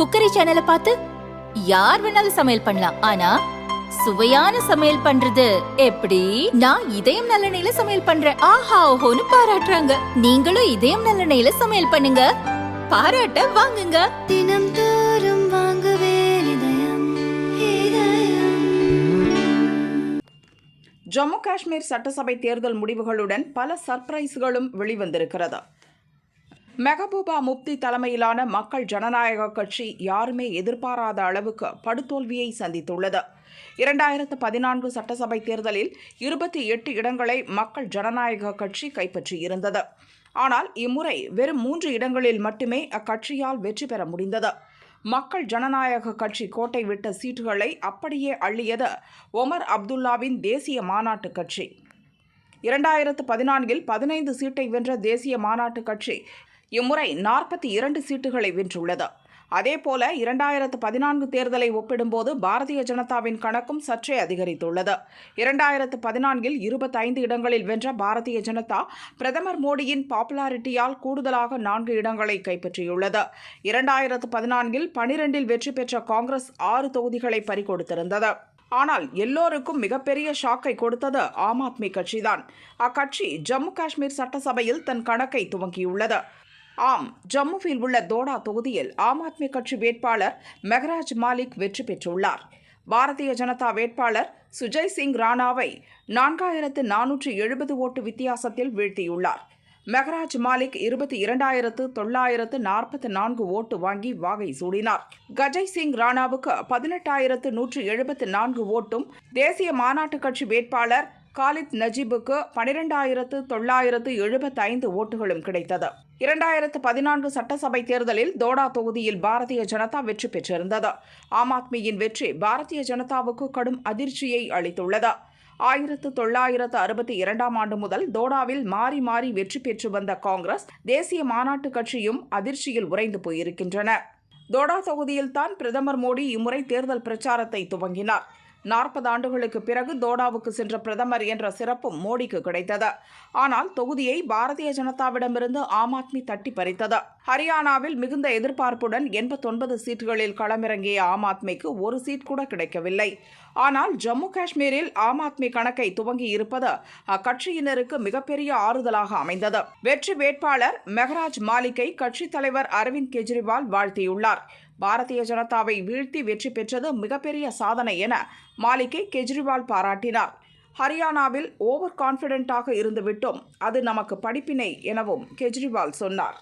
Cookery சேனலை பார்த்து யார் வேணாலும் சமையல் பண்ணலாம். ஆனா சுவையான சமையல் பண்றது எப்படி? நான் இதயம் நல்லெண்ணெயில சமையல் பண்றேன். ஆஹா ஓஹோன்னு பாராட்டுறாங்க. நீங்களும் இதயம் நல்லெண்ணெயில சமையல் பண்ணுங்க. பாராட்ட வாங்குங்க. தினம் தோறும் வாங்குவே ஜம்மு காஷ்மீர் சட்டசபை தேர்தல் முடிவுகளுடன் பல சர்ப்ரைஸ்களும் வெளிவந்திருக்கிறது? மெஹபூபா முப்தி தலைமையிலான மக்கள் ஜனநாயக கட்சி யாருமே எதிர்பாராத அளவுக்கு படுதோல்வியை சந்தித்துள்ளது. இரண்டாயிரத்து பதினான்கு சட்டசபை தேர்தலில் இருபத்தி எட்டு இடங்களை மக்கள் ஜனநாயக கட்சி கைப்பற்றியிருந்தது. ஆனால் இம்முறை வெறும் மூன்று இடங்களில் மட்டுமே அக்கட்சியால் வெற்றி பெற முடிந்தது. மக்கள் ஜனநாயக கட்சி கோட்டை விட்ட சீட்டுகளை அப்படியே அள்ளியது ஒமர் அப்துல்லாவின் தேசிய மாநாட்டு கட்சி. இரண்டாயிரத்து பதினான்கில் பதினைந்து சீட்டை வென்ற தேசிய மாநாட்டு கட்சி இம்முறை நாற்பத்தி இரண்டு சீட்டுகளை வென்றுள்ளது. அதேபோல இரண்டாயிரத்து பதினான்கு தேர்தலை ஒப்பிடும்போது பாரதிய ஜனதாவின் கணக்கும் சற்றே அதிகரித்துள்ளது. இரண்டாயிரத்து பதினான்கில் இருபத்தைந்து இடங்களில் வென்ற பாரதிய ஜனதா பிரதமர் மோடியின் பாப்புலாரிட்டியால் கூடுதலாக நான்கு இடங்களை கைப்பற்றியுள்ளது. இரண்டாயிரத்து பதினான்கில் பனிரெண்டில் வெற்றி பெற்ற காங்கிரஸ் ஆறு தொகுதிகளை பறிகொடுத்திருந்தது. ஆனால் எல்லோருக்கும் மிகப்பெரிய ஷாக்கை கொடுத்தது ஆம் ஆத்மி கட்சிதான். அக்கட்சி ஜம்மு காஷ்மீர் சட்டசபையில் தன் கணக்கை துவங்கியுள்ளது ஆம். ஜம்முவில் உள்ள தோடா தொகுதியில் ஆம் ஆத்மி கட்சி வேட்பாளர் மெஹராஜ் மாலிக் வெற்றி பெற்றுள்ளார். பாரதிய ஜனதா வேட்பாளர் சுஜய் சிங் ராணாவை நான்காயிரத்து நானூற்று எழுபது ஓட்டு வித்தியாசத்தில் வீழ்த்தியுள்ளார். மெஹராஜ் மாலிக் இருபத்தி இரண்டாயிரத்து தொள்ளாயிரத்து நாற்பத்தி நான்கு ஓட்டு வாங்கி வாகை சூடினார். கஜய் சிங் ராணாவுக்கு பதினெட்டாயிரத்து நூற்று எழுபத்து நான்கு ஓட்டும் தேசிய மாநாட்டுக் கட்சி வேட்பாளர் காலித் நஜீபுக்கு பனிரெண்டாயிரத்து தொள்ளாயிரத்து எழுபத்தைந்து ஓட்டுகளும் கிடைத்தது. இரண்டாயிரத்து பதினான்கு சட்டசபை தேர்தலில் தோடா தொகுதியில் பாரதிய ஜனதா வெற்றி பெற்றிருந்தது. ஆம் ஆத்மியின் வெற்றி பாரதிய ஜனதாவுக்கு கடும் அதிர்ச்சியை அளித்துள்ளது. ஆயிரத்து தொள்ளாயிரத்து அறுபத்தி இரண்டாம் ஆண்டு முதல் தோடாவில் மாறி மாறி வெற்றி பெற்று வந்த காங்கிரஸ் தேசிய மாநாட்டு கட்சியும் அதிர்ச்சியில் உறைந்து போயிருக்கின்றன. தோடா தொகுதியில்தான் பிரதமர் மோடி இம்முறை தேர்தல் பிரச்சாரத்தை துவங்கினார். நாற்பது ஆண்டுகளுக்கு பிறகு தோடாவுக்கு சென்ற பிரதமர் என்ற சிறப்பும் மோடிக்கு கிடைத்தது. ஆனால் தொகுதியை பாரதிய ஜனதாவிடமிருந்து ஆம் ஆத்மி தட்டி பறித்தது. ஹரியானாவில் மிகுந்த எதிர்பார்ப்புடன் எண்பத்தொன்பது சீட்டுகளில் களமிறங்கிய ஆம் ஆத்மிக்கு ஒரு சீட் கூட கிடைக்கவில்லை. ஆனால் ஜம்மு காஷ்மீரில் ஆம் ஆத்மி கணக்கை துவங்கி இருப்பது அக்கட்சியினருக்கு மிகப்பெரிய ஆறுதலாக அமைந்தது. வெற்றி வேட்பாளர் மெஹராஜ் மாலிக்கை கட்சித் தலைவர் அரவிந்த் கெஜ்ரிவால் வாழ்த்தியுள்ளார். பாரதிய ஜனதாவை வீழ்த்தி வெற்றி பெற்றது மிகப்பெரிய சாதனை என மாலிக்கை கெஜ்ரிவால் பாராட்டினார். ஹரியானாவில் ஓவர் கான்ஃபிடென்ட்டாக இருந்துவிட்டோம். அது நமக்கு படிப்பினை எனவும் கெஜ்ரிவால் சொன்னார்.